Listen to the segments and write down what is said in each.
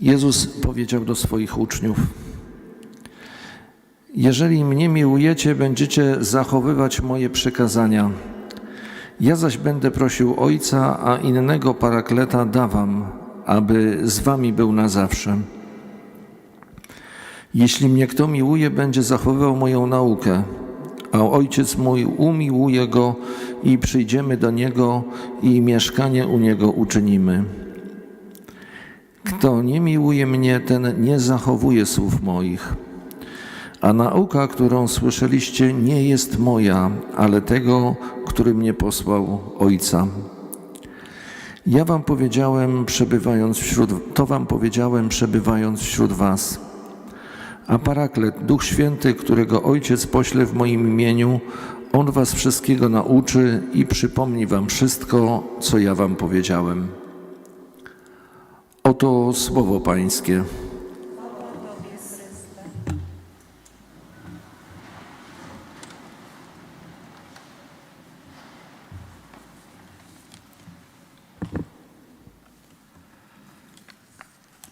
Jezus powiedział do swoich uczniów: Jeżeli mnie miłujecie, będziecie zachowywać moje przykazania. Ja zaś będę prosił Ojca, a innego parakleta dawam, aby z wami był na zawsze. Jeśli mnie kto miłuje, będzie zachowywał moją naukę, a Ojciec mój umiłuje go i przyjdziemy do niego i mieszkanie u niego uczynimy. Kto nie miłuje mnie, ten nie zachowuje słów moich. A nauka, którą słyszeliście, nie jest moja, ale tego, który mnie posłał Ojca. Ja wam powiedziałem, przebywając wśród, to wam powiedziałem, przebywając wśród was. A Paraklet, Duch Święty, którego Ojciec pośle w moim imieniu, On was wszystkiego nauczy i przypomni wam wszystko, co ja wam powiedziałem. Oto słowo Pańskie.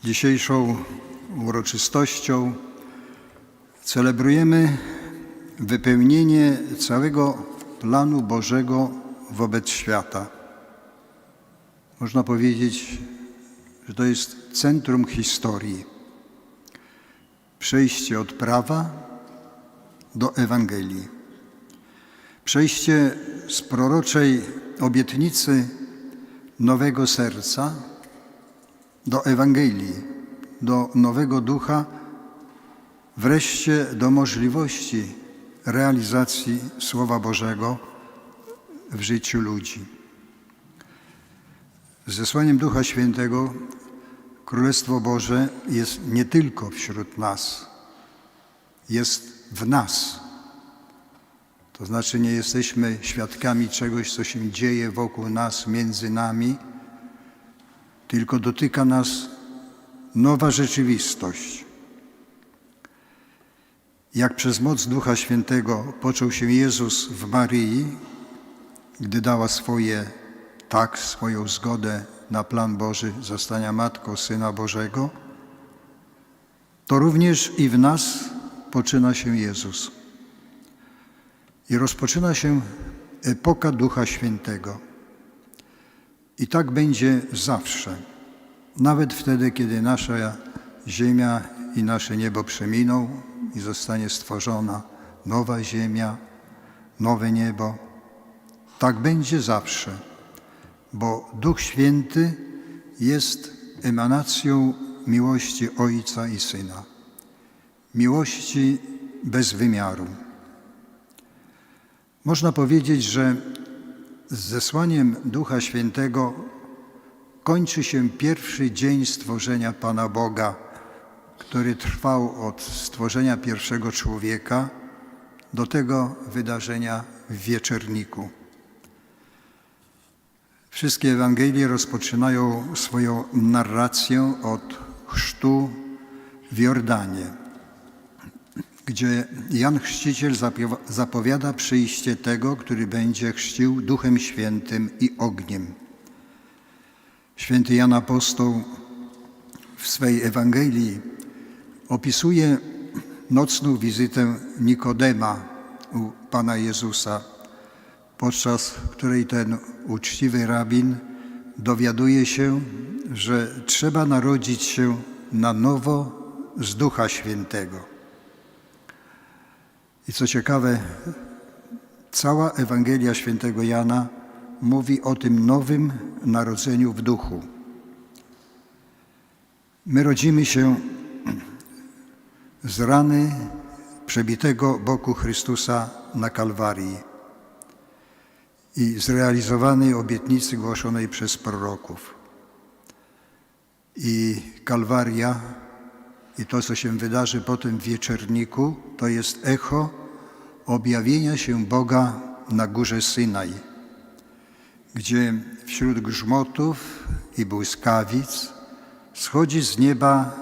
Dzisiejszą uroczystością celebrujemy wypełnienie całego planu Bożego wobec świata. Można powiedzieć, że to jest centrum historii. Przejście od prawa do Ewangelii. Przejście z proroczej obietnicy nowego serca do Ewangelii, do nowego ducha, wreszcie do możliwości realizacji Słowa Bożego w życiu ludzi. Z zesłaniem Ducha Świętego Królestwo Boże jest nie tylko wśród nas, jest w nas. To znaczy nie jesteśmy świadkami czegoś, co się dzieje wokół nas, między nami, tylko dotyka nas nowa rzeczywistość. Jak przez moc Ducha Świętego począł się Jezus w Maryi, gdy dała swoje tak, swoją zgodę na plan Boży zostania Matką Syna Bożego, to również i w nas poczyna się Jezus. I rozpoczyna się epoka Ducha Świętego. I tak będzie zawsze. Nawet wtedy, kiedy nasza ziemia i nasze niebo przeminą i zostanie stworzona nowa ziemia, nowe niebo. Tak będzie zawsze, bo Duch Święty jest emanacją miłości Ojca i Syna. Miłości bez wymiaru. Można powiedzieć, że z zesłaniem Ducha Świętego kończy się pierwszy dzień stworzenia Pana Boga, który trwał od stworzenia pierwszego człowieka do tego wydarzenia w wieczerniku. Wszystkie Ewangelie rozpoczynają swoją narrację od chrztu w Jordanie, gdzie Jan Chrzciciel zapowiada przyjście tego, który będzie chrzcił Duchem Świętym i ogniem. Święty Jan Apostoł w swej Ewangelii opisuje nocną wizytę Nikodema u Pana Jezusa, podczas której ten uczciwy rabin dowiaduje się, że trzeba narodzić się na nowo z Ducha Świętego. I co ciekawe, cała Ewangelia Świętego Jana mówi o tym nowym narodzeniu w duchu. My rodzimy się z rany przebitego boku Chrystusa na Kalwarii i zrealizowanej obietnicy głoszonej przez proroków. I Kalwaria i to, co się wydarzy potem w wieczerniku, to jest echo objawienia się Boga na górze Synaj, gdzie wśród grzmotów i błyskawic schodzi z nieba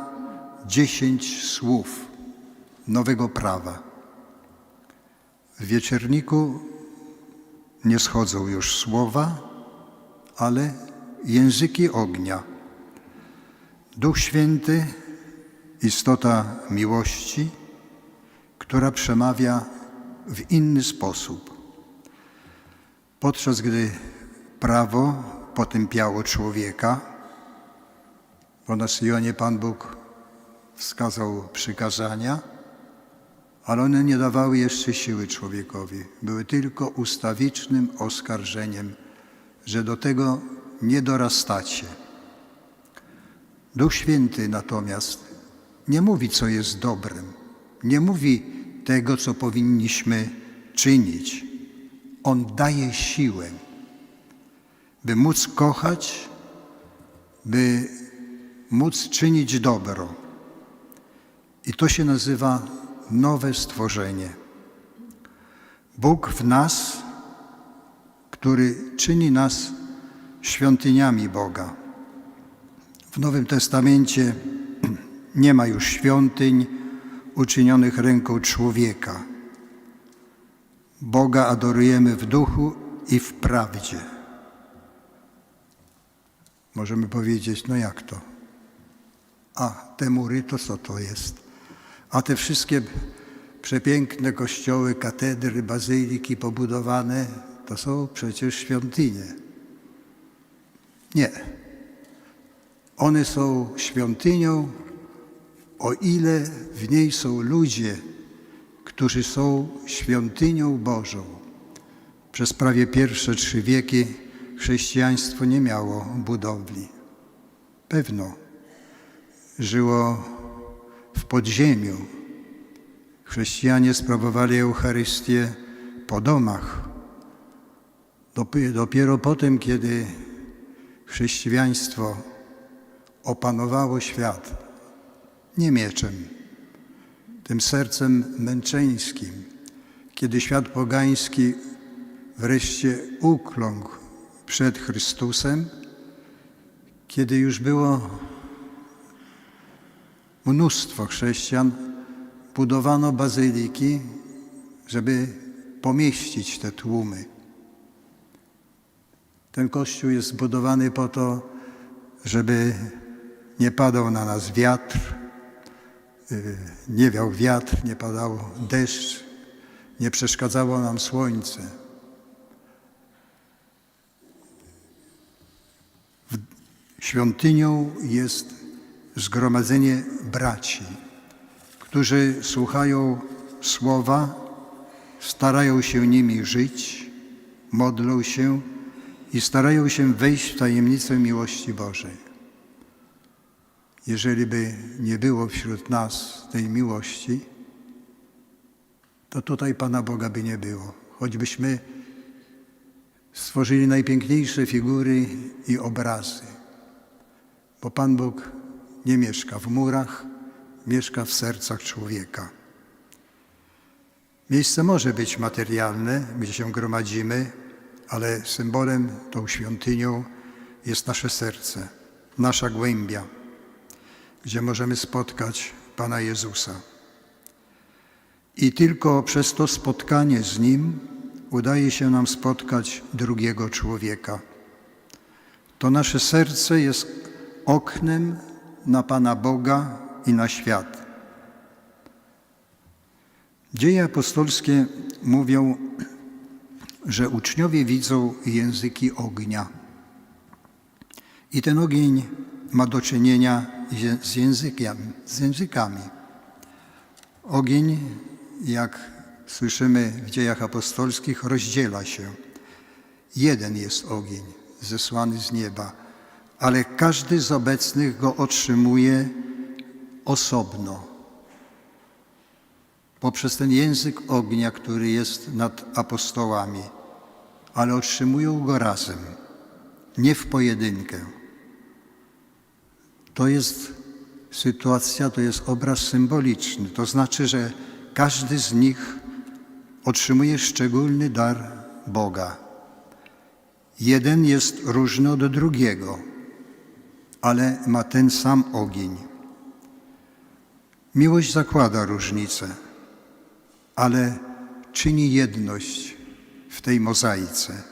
dziesięć słów nowego prawa. W wieczerniku nie schodzą już słowa, ale języki ognia. Duch Święty, istota miłości, która przemawia w inny sposób. Podczas gdy prawo potępiało człowieka, bo na Sionie Pan Bóg wskazał przykazania, ale one nie dawały jeszcze siły człowiekowi. Były tylko ustawicznym oskarżeniem, że do tego nie dorastacie. Duch Święty natomiast nie mówi, co jest dobrem, nie mówi tego, co powinniśmy czynić. On daje siłę, by móc kochać, by móc czynić dobro. I to się nazywa nowe stworzenie. Bóg w nas, który czyni nas świątyniami Boga. W Nowym Testamencie nie ma już świątyń uczynionych ręką człowieka. Boga adorujemy w duchu i w prawdzie. Możemy powiedzieć, no jak to? A te mury to co to jest? A te wszystkie przepiękne kościoły, katedry, bazyliki pobudowane, to są przecież świątynie. Nie. One są świątynią, o ile w niej są ludzie, którzy są świątynią Bożą. Przez prawie pierwsze trzy wieki chrześcijaństwo nie miało budowli. Pewno żyło w podziemiu. Chrześcijanie sprawowali Eucharystię po domach. Dopi- Dopiero potem, kiedy chrześcijaństwo opanowało świat, nie mieczem, tym sercem męczeńskim, kiedy świat pogański wreszcie ukląkł przed Chrystusem, kiedy już było mnóstwo chrześcijan, budowano bazyliki, żeby pomieścić te tłumy. Ten kościół jest zbudowany po to, żeby nie padał na nas wiatr, nie wiał wiatr, nie padał deszcz, nie przeszkadzało nam słońce. Świątynią jest zgromadzenie braci, którzy słuchają słowa, starają się nimi żyć, modlą się i starają się wejść w tajemnicę miłości Bożej. Jeżeli by nie było wśród nas tej miłości, to tutaj Pana Boga by nie było. Choćbyśmy stworzyli najpiękniejsze figury i obrazy, bo Pan Bóg nie mieszka w murach, mieszka w sercach człowieka. Miejsce może być materialne, gdzie się gromadzimy, ale symbolem, tą świątynią jest nasze serce, nasza głębia, gdzie możemy spotkać Pana Jezusa. I tylko przez to spotkanie z Nim udaje się nam spotkać drugiego człowieka. To nasze serce jest oknem na Pana Boga i na świat. Dzieje apostolskie mówią, że uczniowie widzą języki ognia. I ten ogień ma do czynienia z językiem, z językami. Ogień, jak słyszymy w dziejach apostolskich, rozdziela się. Jeden jest ogień zesłany z nieba, ale każdy z obecnych go otrzymuje osobno. Poprzez ten język ognia, który jest nad apostołami, ale otrzymują go razem, nie w pojedynkę. To jest sytuacja, to jest obraz symboliczny. To znaczy, że każdy z nich otrzymuje szczególny dar Boga. Jeden jest różny od drugiego, ale ma ten sam ogień. Miłość zakłada różnice, ale czyni jedność w tej mozaice.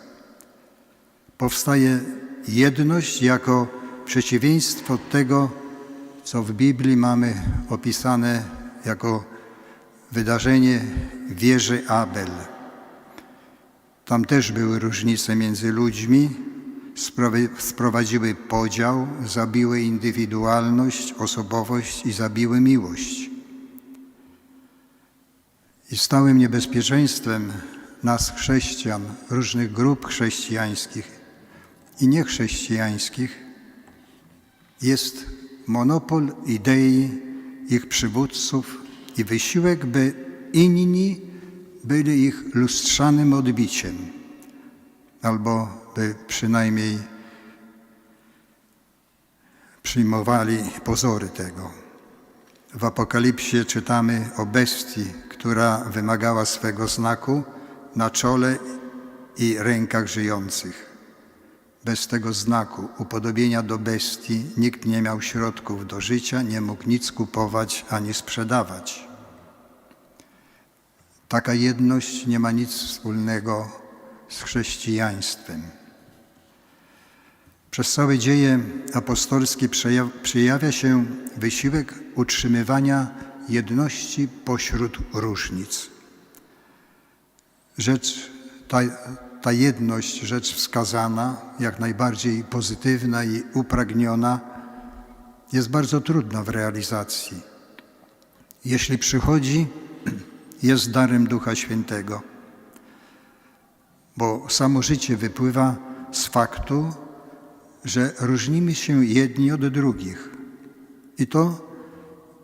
Powstaje jedność jako przeciwieństwo tego, co w Biblii mamy opisane jako wydarzenie wieży Abel. Tam też były różnice między ludźmi, sprowadziły podział, zabiły indywidualność, osobowość i zabiły miłość. I stałym niebezpieczeństwem nas, chrześcijan, różnych grup chrześcijańskich i niechrześcijańskich, jest monopol idei ich przywódców i wysiłek, by inni byli ich lustrzanym odbiciem, albo by przynajmniej przyjmowali pozory tego. W Apokalipsie czytamy o bestii, która wymagała swego znaku na czole i rękach żyjących. Bez tego znaku, upodobienia do bestii, nikt nie miał środków do życia, nie mógł nic kupować ani sprzedawać. Taka jedność nie ma nic wspólnego z chrześcijaństwem. Przez całe dzieje apostolskie przeja- przejawia się wysiłek utrzymywania jedności pośród różnic. Rzecz, ta, ta jedność, rzecz wskazana, jak najbardziej pozytywna i upragniona, jest bardzo trudna w realizacji. Jeśli przychodzi, jest darem Ducha Świętego, bo samo życie wypływa z faktu, że różnimy się jedni od drugich i to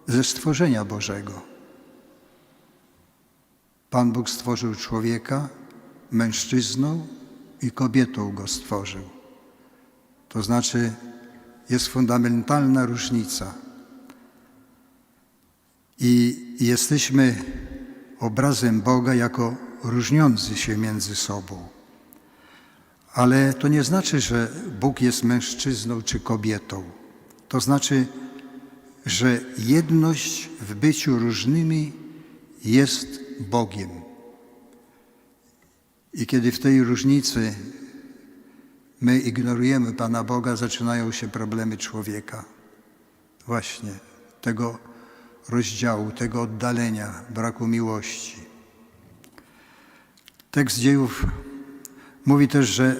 ze stworzenia Bożego. Pan Bóg stworzył człowieka, mężczyzną i kobietą go stworzył. To znaczy, jest fundamentalna różnica. I jesteśmy obrazem Boga jako różniący się między sobą. Ale to nie znaczy, że Bóg jest mężczyzną czy kobietą. To znaczy, że jedność w byciu różnymi jest Bogiem. I kiedy w tej różnicy my ignorujemy Pana Boga, zaczynają się problemy człowieka. Właśnie tego rozdziału, tego oddalenia, braku miłości. Tekst dziejów mówi też, że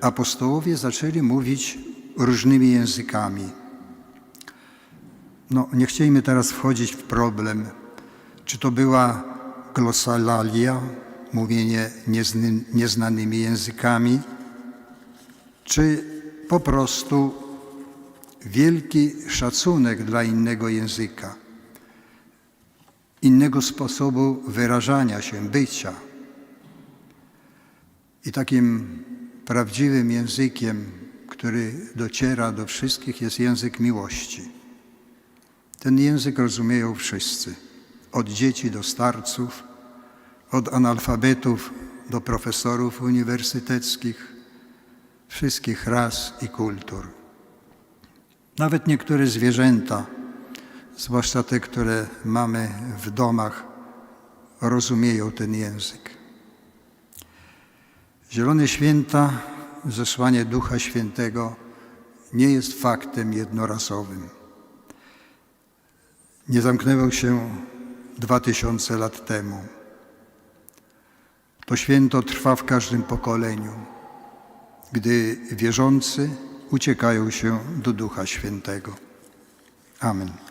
apostołowie zaczęli mówić różnymi językami. No, nie chcielibyśmy teraz wchodzić w problem, czy to była glosalalia, mówienie nieznanymi językami, czy po prostu wielki szacunek dla innego języka, innego sposobu wyrażania się, bycia. I takim prawdziwym językiem, który dociera do wszystkich, jest język miłości. Ten język rozumieją wszyscy, od dzieci do starców, od analfabetów do profesorów uniwersyteckich, wszystkich ras i kultur. Nawet niektóre zwierzęta, zwłaszcza te, które mamy w domach, rozumieją ten język. Zielone Święta, zesłanie Ducha Świętego nie jest faktem jednorazowym. Nie zamknęło się dwa tysiące lat temu. To święto trwa w każdym pokoleniu, gdy wierzący uciekają się do Ducha Świętego. Amen.